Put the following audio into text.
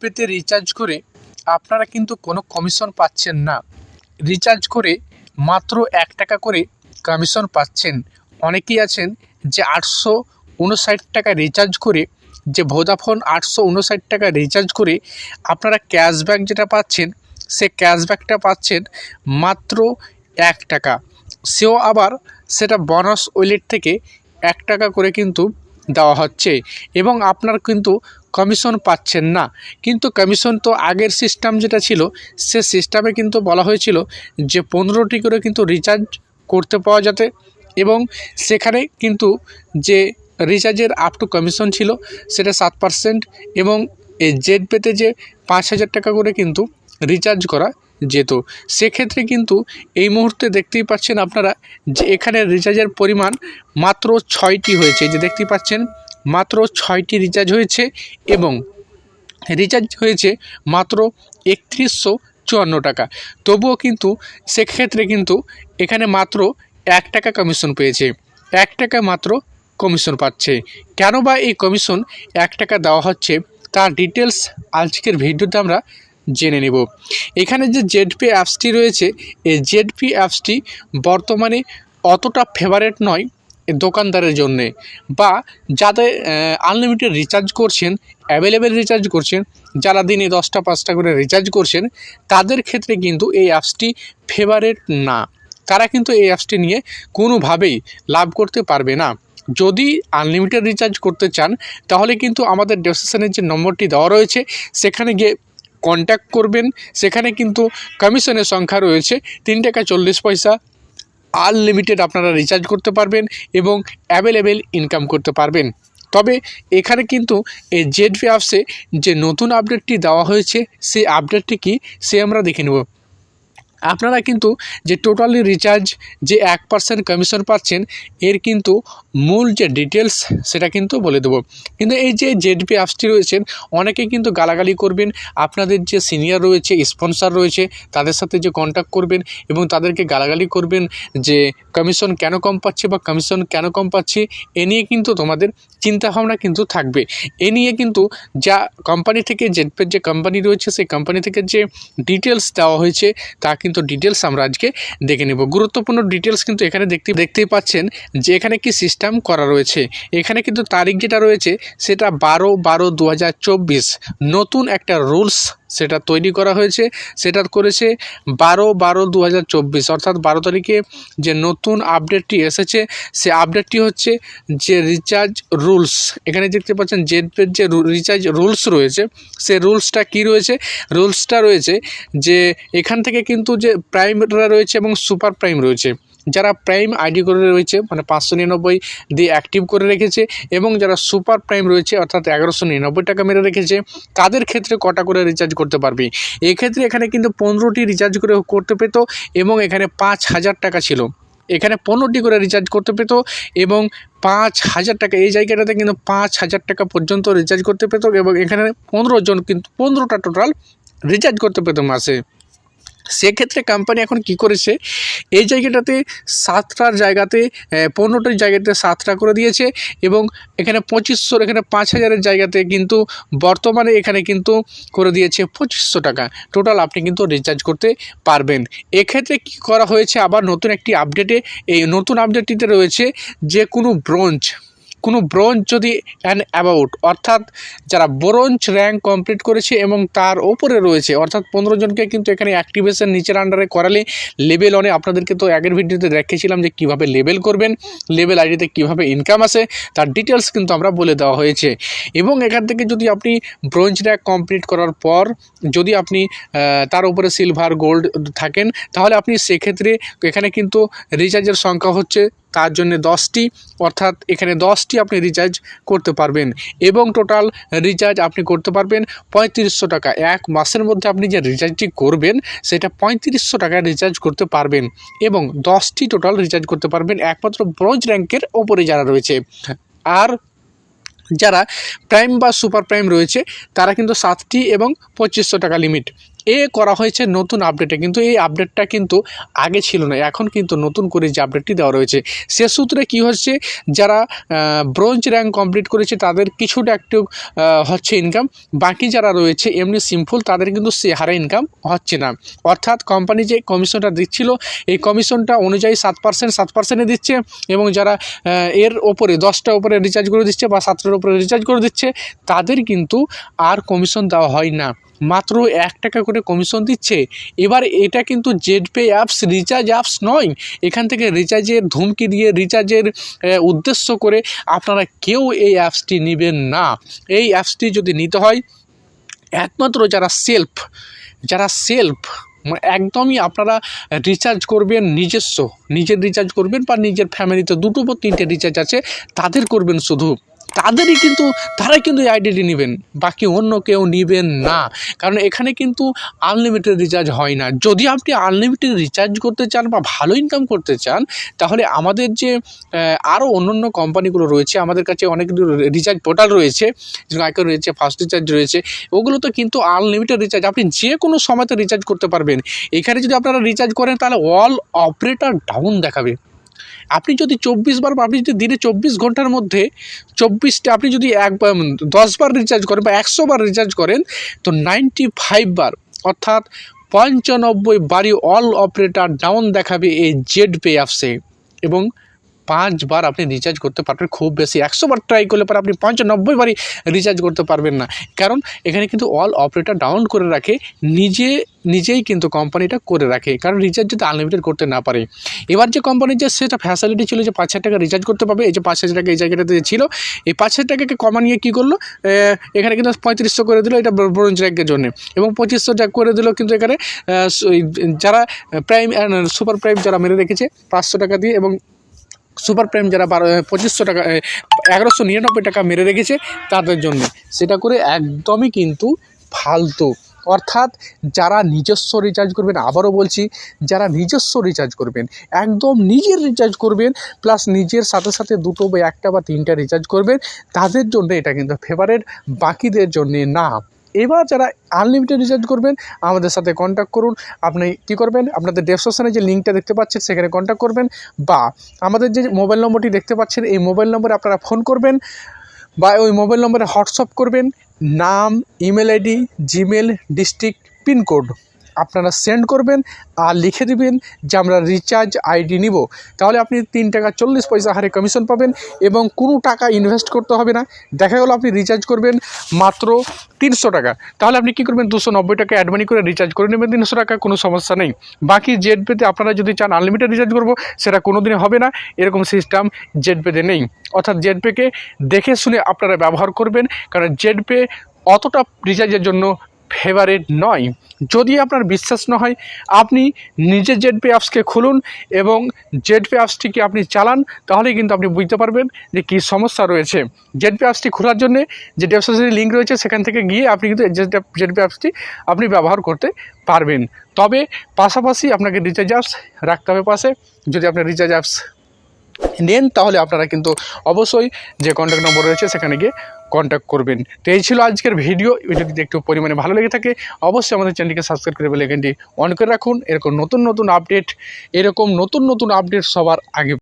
পেতে রিচার্জ করে আপনারা কিন্তু কোনো কমিশন পাচ্ছেন না। রিচার্জ করে মাত্র এক টাকা করে কমিশন পাচ্ছেন। অনেকেই আছেন যে আটশো উনষাট টাকা রিচার্জ করে, যে ভোদাফোন আটশো উনষাট টাকা রিচার্জ করে আপনারা ক্যাশব্যাক যেটা পাচ্ছেন, সে ক্যাশব্যাকটা পাচ্ছেন মাত্র এক টাকা। সেও আবার সেটা বোনাস ওয়েলেট থেকে এক টাকা করে কিন্তু দেওয়া হচ্ছে। এবং আপনার কিন্তু কমিশন পাচ্ছেন না। কিন্তু কমিশন তো আগের সিস্টেম যেটা ছিল, সে সিস্টেমে কিন্তু বলা হয়েছিল যে পনেরোটি করে কিন্তু রিচার্জ করতে পাওয়া যাতে এবং সেখানে কিন্তু যে রিচার্জের আপ টু কমিশন ছিল, সেটা সাত পার্সেন্ট এবং এই জেড পেতে যে পাঁচ হাজার টাকা করে কিন্তু রিচার্জ করা যেত। সেক্ষেত্রে কিন্তু এই মুহূর্তে দেখতেই পাচ্ছেন আপনারা যে এখানে রিচার্জের পরিমাণ মাত্র ছয়টি হয়েছে। যে দেখতেই পাচ্ছেন মাত্র ছয়টি রিচার্জ হয়েছে এবং রিচার্জ হয়েছে মাত্র একত্রিশশো চুয়ান্ন টাকা। তবুও কিন্তু সেক্ষেত্রে কিন্তু এখানে মাত্র এক টাকা কমিশন পেয়েছে। এক টাকা মাত্র কমিশন পাচ্ছে। কেন বা এই কমিশন এক টাকা দেওয়া হচ্ছে তার ডিটেলস আজকের ভিডিওতে আমরা জেনে নেব। এখানে যে জেডপি অ্যাপসটি রয়েছে, এই জেডপি অ্যাপসটি বর্তমানে অতটা ফেভারেট নয়। দোকানদারের জন্যে বা যাদের আনলিমিটেড রিচার্জ করছেন অ্যাভেলেবেল রিচার্জ করছেন, যারা দিনে দশটা, পাঁচটা করে রিচার্জ করছেন, তাদের ক্ষেত্রে কিন্তু এই অ্যাপসটি ফেভারেট না। তারা কিন্তু এই অ্যাপসটি নিয়ে কোনোভাবেই লাভ করতে পারবে না। যদি আনলিমিটেড রিচার্জ করতে চান, তাহলে কিন্তু আমাদের ডেসক্রিপশনের যে নম্বরটি দেওয়া রয়েছে, সেখানে গিয়ে কন্ট্যাক্ট করবেন। সেখানে কিন্তু কমিশনের সংখ্যা রয়েছে তিন টাকা চল্লিশ পয়সা আনলিমিটেড আপনারা রিচার্জ করতে পারবেন এবং অ্যাভেলেবেল ইনকাম করতে পারবেন। তবে এখানে কিন্তু এই জেডভি অ্যাপসে যে নতুন আপডেটটি দেওয়া হয়েছে, সেই আপডেটটি কি? সে আমরা দেখে নেব। আপনারা কিন্তু যে টোটালি রিচার্জ যে এক পার্সেন্ট কমিশন পাচ্ছেন, এর কিন্তু মূল যে ডিটেলস সেটা কিন্তু বলে দেবো। কিন্তু এই যে জেডপি অ্যাপসটি রয়েছেন অনেকে কিন্তু গালাগালি করবেন, আপনাদের যে সিনিয়র রয়েছে, স্পন্সর রয়েছে, তাদের সাথে যে কন্ট্যাক্ট করবেন এবং তাদেরকে গালাগালি করবেন যে কমিশন কেন কম পাচ্ছে বা কমিশন কেন কম পাচ্ছে, এ নিয়ে কিন্তু তোমাদের চিন্তাভাবনা কিন্তু থাকবে। এ নিয়ে কিন্তু যা কোম্পানি থেকে জেডপের যে কোম্পানি রয়েছে, সেই কোম্পানি থেকে যে ডিটেলস দেওয়া হয়েছে, তা ডিটেলস আমরা আজকে দেখে নেব। গুরুত্বপূর্ণ ডিটেলস কিন্তু এখানে দেখতে, দেখতেই পাচ্ছেন যে এখানে কি সিস্টেম করা রয়েছে। এখানে কিন্তু তারিখ যেটা রয়েছে, সেটা বারো বারো দু নতুন একটা রুলস সেটা তৈরি করা হয়েছে। সেটা করেছে বারো বারো দু অর্থাৎ বারো তারিখে যে নতুন আপডেটটি এসেছে, সে আপডেটটি হচ্ছে যে রিচার্জ রুলস। এখানে দেখতে পাচ্ছেন জেডপের যে রিচার্জ রুলস রয়েছে, সে রুলসটা কি রয়েছে? রুলসটা রয়েছে যে এখান থেকে কিন্তু যে প্রাইমরা রয়েছে এবং সুপার প্রাইম রয়েছে। যারা প্রাইম আইডি করে রয়েছে মানে পাঁচশো নিরানব্বই দিয়ে অ্যাক্টিভ করে রেখেছে এবং যারা সুপার প্রাইম রয়েছে, অর্থাৎ এগারোশো নিরানব্বই টাকা মেরে রেখেছে, তাদের ক্ষেত্রে কটা করে রিচার্জ করতে পারবে? এক্ষেত্রে এখানে কিন্তু পনেরোটি রিচার্জ করে করতে পেত এবং এখানে পাঁচ হাজার টাকা ছিল। এখানে পনেরোটি করে রিচার্জ করতে পেত এবং পাঁচ হাজার টাকা, এই জায়গাটাতে কিন্তু পাঁচ হাজার টাকা পর্যন্ত রিচার্জ করতে পেত এবং এখানে পনেরো জন কিন্তু, পনেরোটা টোটাল রিচার্জ করতে পেত মাসে। সেক্ষেত্রে কোম্পানি এখন কি করেছে? এই জায়গাটাতে সাতটার জায়গাতে পনেরোটির জায়গাতে সাতটা করে দিয়েছে এবং এখানে পঁচিশশোর এখানে পাঁচ হাজারের জায়গাতে কিন্তু বর্তমানে এখানে কিন্তু করে দিয়েছে পঁচিশশো টাকা। টোটাল আপনি কিন্তু রিচার্জ করতে পারবেন। এক্ষেত্রে কি করা হয়েছে? আবার নতুন একটি আপডেটে এই নতুন আপডেটটিতে রয়েছে যে কোনো ব্রোঞ্জ কোনো ব্রোঞ্জ যদি অ্যান্ড অ্যাবাউট অর্থাৎ যারা ব্রোঞ্জ র্যাঙ্ক কমপ্লিট করেছে এবং তার ওপরে রয়েছে, অর্থাৎ পনেরো জনকে কিন্তু এখানে অ্যাক্টিভেশন নিচের আন্ডারে করালে লেভেল অনে আপনাদেরকে তো আগের ভিডিওতে দেখেছিলাম যে কীভাবে লেভেল করবেন লেভেল আইডিতে কীভাবে ইনকাম আসে, তার ডিটেলস কিন্তু আমরা বলে দেওয়া হয়েছে। এবং এখান থেকে যদি আপনি ব্রোঞ্জ র্যাঙ্ক কমপ্লিট করার পর যদি আপনি তার উপরে সিলভার গোল্ড থাকেন, তাহলে আপনি সেক্ষেত্রে এখানে কিন্তু রিচার্জের সংখ্যা হচ্ছে তার জন্য দশটি, অর্থাৎ এখানে দশটি আপনি রিচার্জ করতে পারবেন। এবং টোটাল রিচার্জ আপনি করতে পারবেন পঁয়ত্রিশশো টাকা। এক মাসের মধ্যে আপনি যে রিচার্জটি করবেন, সেটা পঁয়ত্রিশশো টাকায় রিচার্জ করতে পারবেন। এবং দশটি টোটাল রিচার্জ করতে পারবেন একমাত্র ব্রোঞ্জ র্যাঙ্কের ওপরে যারা রয়েছে। আর যারা প্রাইম বা সুপার প্রাইম রয়েছে, তারা কিন্তু সাতটি এবং পঁচিশশো টাকা লিমিট এ করা হয়েছে নতুন আপডেটে কিন্তু এই আপডেটটা কিন্তু আগে ছিল না, এখন কিন্তু নতুন করে যে আপডেটটি দেওয়া রয়েছে, সে সূত্রে কী হচ্ছে, যারা ব্রোঞ্জ র্যাঙ্ক কমপ্লিট করেছে তাদের কিছুটা একটু হচ্ছে ইনকাম বাকি যারা রয়েছে এমনি সিম্পল তাদের কিন্তু সে হারে ইনকাম হচ্ছে না। অর্থাৎ কোম্পানি যে কমিশনটা দিচ্ছিল, এই কমিশনটা অনুযায়ী সাত পার্সেন্ট সাত পার্সেন্টে দিচ্ছে এবং যারা এর ওপরে দশটা ওপরে রিচার্জ করে দিচ্ছে বা সাতটার ওপরে রিচার্জ করে দিচ্ছে, তাদের কিন্তু আর কমিশন দেওয়া হয় না। মাত্র এক টাকা করে কমিশন দিচ্ছে, এবার এটা কিন্তু Z Pay apps recharge apps নয়। এখান থেকে রিচার্জের ধুমকি দিয়ে রিচার্জের উদ্দেশ্য করে আপনারা কেউ এই অ্যাপসটি নেবেন না। এই অ্যাপসটি যদি নিতে হয়, একমাত্র যারা সেলফ যারা সেলফ একদমই আপনারা রিচার্জ করবেন নিজস্ব। নিজের রিচার্জ করবেন বা নিজের ফ্যামিলিতে দুটো বা তিনটে রিচার্জ আছে, তাদের করবেন শুধু। তাদেরই কিন্তু, তারাই কিন্তু এই আইডিটি নেবেন। বাকি অন্য কেউ নেবেন না। কারণ এখানে কিন্তু আনলিমিটেড রিচার্জ হয় না। যদি আপনি আনলিমিটেড রিচার্জ করতে চান বা ভালো ইনকাম করতে চান, তাহলে আমাদের যে আরও অন্য অন্য কোম্পানিগুলো রয়েছে, আমাদের কাছে অনেকগুলো রিচার্জ পোর্টাল রয়েছে আইকন রয়েছে ফার্স্ট রিচার্জ রয়েছে, ওগুলোতে কিন্তু আনলিমিটেড রিচার্জ আপনি যে কোনো সময়তে রিচার্জ করতে পারবেন। এখানে যদি আপনারা রিচার্জ করেন, তাহলে অল অপারেটর ডাউন দেখাবে। আপনি যদি চব্বিশ বার বা আপনি যদি দিনে চব্বিশ ঘণ্টার মধ্যে চব্বিশটা, আপনি যদি এক দশ বার রিচার্জ করেন বা একশো বার রিচার্জ করেন, তো নাইনটি ফাইভ বার, অর্থাৎ পঞ্চানব্বই বারই অল অপারেটার ডাউন দেখাবে এই জেড পে অ্যাপসে এবং পাঁচবার আপনি রিচার্জ করতে পারবেন, খুব বেশি। একশো বার ট্রাই করলে পরে আপনি পঞ্চানব্বই বারই রিচার্জ করতে পারবেন না। কারণ এখানে কিন্তু অল অপারেটর ডাউন করে রাখে, নিজে, নিজেই কিন্তু কোম্পানিটা করে রাখে। কারণ রিচার্জ যদি আনলিমিটেড করতে না পারে। এবার যে কোম্পানির যে সেটা ফ্যাসিলিটি ছিল যে পাঁচ হাজার টাকা রিচার্জ করতে পারবে, এই যে পাঁচ হাজার টাকা এই জায়গাটাতে ছিল, এই পাঁচ হাজার টাকাকে কমা নিয়ে কী করল? এখানে কিন্তু পঁয়ত্রিশশো করে দিল, এটা ব্রোঞ্জ র্যাঙ্কের জন্য। এবং পঁচিশশো টাকা করে দিল কিন্তু এখানে যারা প্রাইম সুপার প্রাইম যারা মেরে রেখেছে, পাঁচশো টাকা দিয়ে এবং সুপার প্রাইম যারা বারো পঁচিশশো টাকা এগারোশো নিরানব্বই টাকা মেরে রেখেছে তাদের জন্য। সেটা করে একদমই কিন্তু ফালতু। অর্থাৎ যারা নিজস্ব রিচার্জ করবেন, আবারও বলছি, যারা নিজস্ব রিচার্জ করবেন, একদম নিজের রিচার্জ করবেন প্লাস নিজের সাথে সাথে দুটো বা একটা বা তিনটা রিচার্জ করবেন, তাদের জন্য এটা কিন্তু ফেভারেট বাকিদের জন্যে না। এবার যারা আনলিমিটেড রিচার্জ করবেন, আমাদের সাথে কন্ট্যাক্ট করুন। আপনি কি করবেন? আপনাদের ডেসক্রিপশনে যে লিঙ্কটা দেখতে পাচ্ছেন, সেখানে কন্ট্যাক্ট করবেন। বা আমাদের যে মোবাইল নম্বরটি দেখতে পাচ্ছেন, এই মোবাইল নম্বরে আপনারা ফোন করবেন বা ওই মোবাইল নম্বরে হোয়াটসঅ্যাপ করবেন। নাম email ID Gmail district pincode আপনারা সেন্ড করবেন আর লিখে দিবেন যে আমরা রিচার্জ আইডি নিব। তাহলে আপনি তিন টাকা চল্লিশ পয়সা হারে কমিশন পাবেন এবং কোনো টাকা ইনভেস্ট করতে হবে না। দেখা গেলো আপনি রিচার্জ করবেন মাত্র তিনশো টাকা। তাহলে আপনি কী করবেন? দুশো নব্বই টাকা অ্যাডমানি করে রিচার্জ করে নেবেন তিনশো টাকা, কোনো সমস্যা নেই। বাকি জেড পেতে আপনারা যদি চান আনলিমিটেড রিচার্জ করব, সেটা কোনো দিনে হবে না। এরকম সিস্টেম জেড পেতে নেই। অর্থাৎ জেড পেকে দেখে শুনে আপনারা ব্যবহার করবেন। কারণ জেড পে অতটা রিচার্জের জন্য ফেভারেট নয়। যদি আপনার বিশ্বাস না হয়, আপনি নিজে জেড পে অ্যাপসকে খুলুন এবং জেড পে অ্যাপসটিকে আপনি চালান তাহলে কিন্তু আপনি বুঝতে পারবেন যে কী সমস্যা রয়েছে। জেড পে অ্যাপসটি খোলার জন্যে যে ডেসক্রিপশনে লিঙ্ক রয়েছে, সেখান থেকে গিয়ে আপনি কিন্তু জেড পে অ্যাপসটি আপনি ব্যবহার করতে পারবেন। তবে পাশাপাশি আপনাকে রিচার্জ অ্যাপস রাখতে হবে পাশে। যদি আপনার রিচার্জ অ্যাপস নেন, তাহলে আপনারা কিন্তু অবশ্যই যে কন্ট্যাক্ট নম্বর রয়েছে, সেখানে গিয়ে কন্ট্যাক্ট করবেন। তো এই ছিল আজকের ভিডিও যদি একটু পরিমাণে ভালো লেগে থাকে। অবশ্যই আমাদের চ্যানেলকে সাবস্ক্রাইব করে বেলাইকনটি অন করে রাখুন। এরকম নতুন নতুন আপডেট এরকম নতুন নতুন আপডেট সবার আগে